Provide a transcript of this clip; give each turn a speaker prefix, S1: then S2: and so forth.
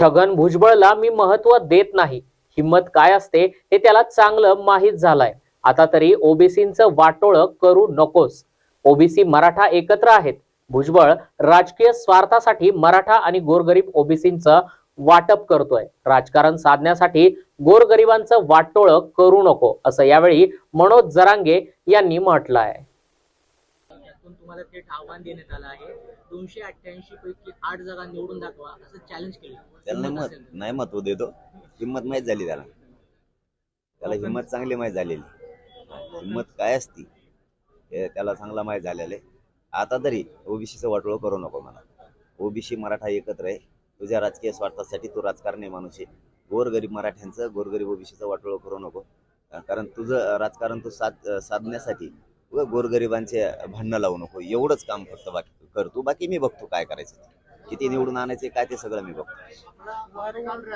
S1: छगन भुजबळला मी महत्त्व देत नाही. हिंमत काय असते हे त्याला चांगलं माहीत झालंय. आता तरी ओबीसींचं वाटोळं करू नकोस. ओबीसी मराठा एकत्र आहेत. भुजबळ राजकीय स्वार्थासाठी मराठा आणि गोरगरीब ओबीसींचं वाटप करतोय. राजकारण साधण्यासाठी गोरगरिबांचं वाटोळं करू नको असं यावेळी मनोज जरांगे यांनी म्हटलं आहे
S2: यातून तुम्हाला थेट आव्हान देण्यात आलं आहे. दोनशे अठ्ठ्याऐंशी पैकी आठ जागा निवडून दाखवा असं चॅलेंज केलं.
S3: त्याला मत. नाही महत्त्व देतो. हिंमत माहीत झाली त्याला. त्याला हिंमत चांगली माहीत झालेली. हिंमत काय असती हे त्याला चांगला माहीत झालेलं आहे. आता तरी ओबीसीचं वाटोळं करू नको मला ओबीसी मराठा एकत्र आहे. तुझ्या राजकीय स्वार्थासाठी तू राजकारणी माणूस आहे. गोरगरीब मराठ्यांचं गोरगरीब ओबीसीचं वाटोळं करू नको. कारण तुझं राजकारण तू साध साधण्यासाठी व गोरगरिबांचे भांडणं लावू नको. एवढंच काम फक्त बाकी करतो. बाकी मी बघतो काय करायचं किती निवडून आणायचे काय ते सगळं मी बघतो.